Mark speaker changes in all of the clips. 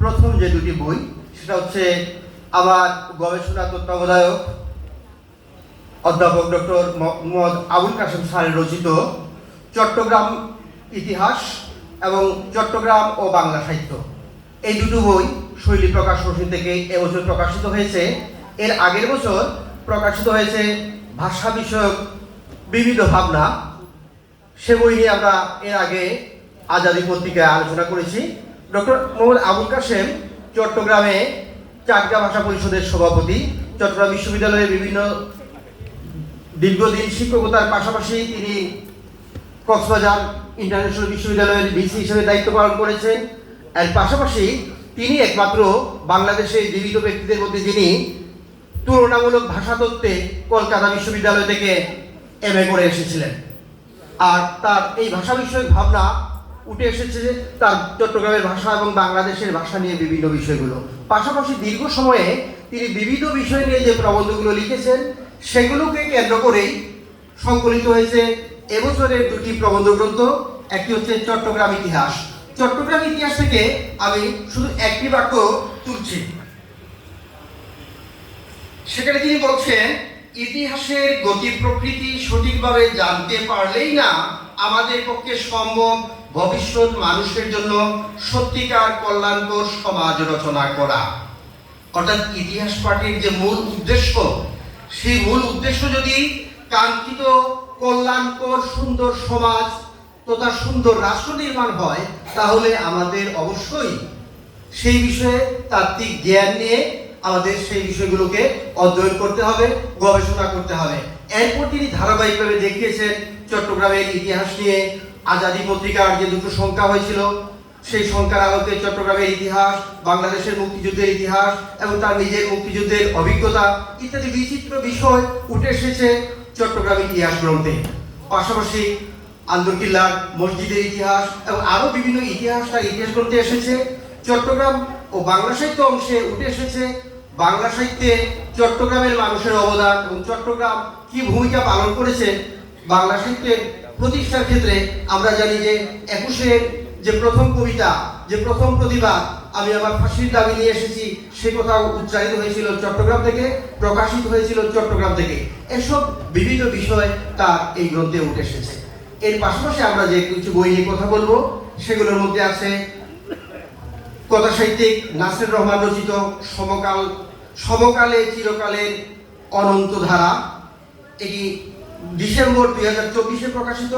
Speaker 1: প্রথম যে দুটি বই, সেটা হচ্ছে আমার গবেষণা তত্ত্বাবধায়ক অধ্যাপক ডক্টর মোহাম্মদ আবুল কাসেম স্যারের রচিত চট্টগ্রাম ইতিহাস এবং চট্টগ্রাম ও বাংলা সাহিত্য। এই দুটো বই শৈলী প্রকাশ প্রসিদ্ধ থেকে এবছর প্রকাশিত হয়েছে। এর আগের বছর প্রকাশিত হয়েছে ভাষা বিষয়ক বিবিধ ভাবনা। সে বই নিয়ে আমরা এর আগে আজাদি পত্রিকায় আলোচনা করেছি। ডক্টর মোহাম্মদ আবুল কাসেম চট্টগ্রামে চাটগা ভাষা পরিষদের সভাপতি, চট্টগ্রাম বিশ্ববিদ্যালয়ের বিভিন্ন দীর্ঘদিন শিক্ষকতার পাশাপাশি তিনি কক্সবাজার ইন্টারন্যাশনাল বিশ্ববিদ্যালয়ের ভিসি হিসেবে দায়িত্ব পালন করেছেন। এর পাশাপাশি তিনি একমাত্র বাংলাদেশের জীবিত ব্যক্তিদের মধ্যে যিনি তুলনামূলক ভাষাতত্ত্বে কলকাতা বিশ্ববিদ্যালয় থেকে এম করে এসেছিলেন। আর তার এই ভাষা বিষয়ক ভাবনা উঠে এসেছে যে তার চট্টগ্রামের ভাষা এবং বাংলাদেশের ভাষা নিয়ে বিভিন্ন বিষয়গুলো। পাশাপাশি দীর্ঘ সময়ে তিনি বিবিধ বিষয় নিয়ে যে প্রবন্ধগুলো লিখেছেন, সেগুলোকে কেন্দ্র করেই সংকলিত হয়েছে এবছরের দুটি প্রবন্ধ গ্রন্থ একটি হচ্ছে চট্টগ্রাম ইতিহাস। চট্টগ্রাম ইতিহাস থেকে আমি শুধু একটি বাক্য তুলছি। সেখানে তিনি বলছেন, ইতিহাসের গতি প্রকৃতি সঠিকভাবে জানতে পারলেই না আমাদের পক্ষে সম্ভব ভবিষ্যৎ মানুষের জন্য সত্যিকার কল্যাণকর সমাজ রচনা করা। অর্থাৎ ইতিহাস পাঠের যে মূল উদ্দেশ্য, সেই মূল উদ্দেশ্য যদি কাঙ্ক্ষিত কল্যাণকর সুন্দর সমাজ তথা সুন্দর রাষ্ট্র নির্মাণ হয়, তাহলে আমাদের অবশ্যই সেই বিষয়ে তাত্ত্বিক জ্ঞান নিয়ে আমাদের সেই বিষয়গুলোকে অধ্যয়ন করতে হবে, গবেষণা করতে হবে। এরপর তিনি ধারাবাহিকভাবে দেখিয়েছেন চট্টগ্রামের ইতিহাস নিয়ে আজাদি পত্রিকার যে দুটো সংখ্যা হয়েছিল, সেই সংখ্যার আলোকে চট্টগ্রামের ইতিহাস, বাংলাদেশের মুক্তিযুদ্ধের ইতিহাস এবং তার নিজের মুক্তিযুদ্ধের অভিজ্ঞতা ইত্যাদি বিচিত্র বিষয় উঠে এসেছে চট্টগ্রাম ইতিহাস গ্রন্থে। পাশাপাশি আন্দরকিল্লার মসজিদের ইতিহাস এবং আরও বিভিন্ন ইতিহাস তার ইতিহাস গ্রন্থে এসেছে। চট্টগ্রাম ও বাংলা সাহিত্য অংশে উঠে এসেছে বাংলা সাহিত্যে চট্টগ্রামের মানুষের অবদান এবং চট্টগ্রাম কি ভূমিকা পালন করেছে বাংলা সাহিত্যের প্রতিষ্ঠার ক্ষেত্রে আমরা জানি যে একুশের যে প্রথম কবিতা, যে প্রথম প্রতিবাদ আমি আমার ফাঁসির দাবি নিয়ে এসেছি, সে কথাও উচ্চারিত হয়েছিল চট্টগ্রাম থেকে, প্রকাশিত হয়েছিল চট্টগ্রাম থেকে। এসব বিভিন্ন বিষয় তার এই গ্রন্থে উঠে এসেছে। এর পাশাপাশি আমরা যে কিছু বই নিয়ে কথা বলব, সেগুলোর মধ্যে আছে কথা সাহিত্যিক নাসির রহমান রচিত সমকাল, সমকালে চিরকালের অনন্ত ধারা। এটি ডিসেম্বর দুই হাজার চব্বিশে প্রকাশিত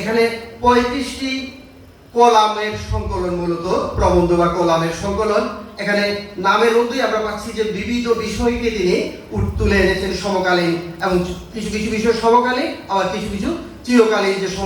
Speaker 1: এখানে পঁয়ত্রিশটি কলামের সংকলন মূলত, প্রবন্ধ বা কলামের সংকলন। এখানে নামের মধ্যেই আমরা পাচ্ছি যে বিবিধ বিষয়কে তিনি তুলে এনেছেন সমকালীন এবং কিছু কিছু বিষয় সমকালীন, আবার কিছু কিছু চিরকালীন যে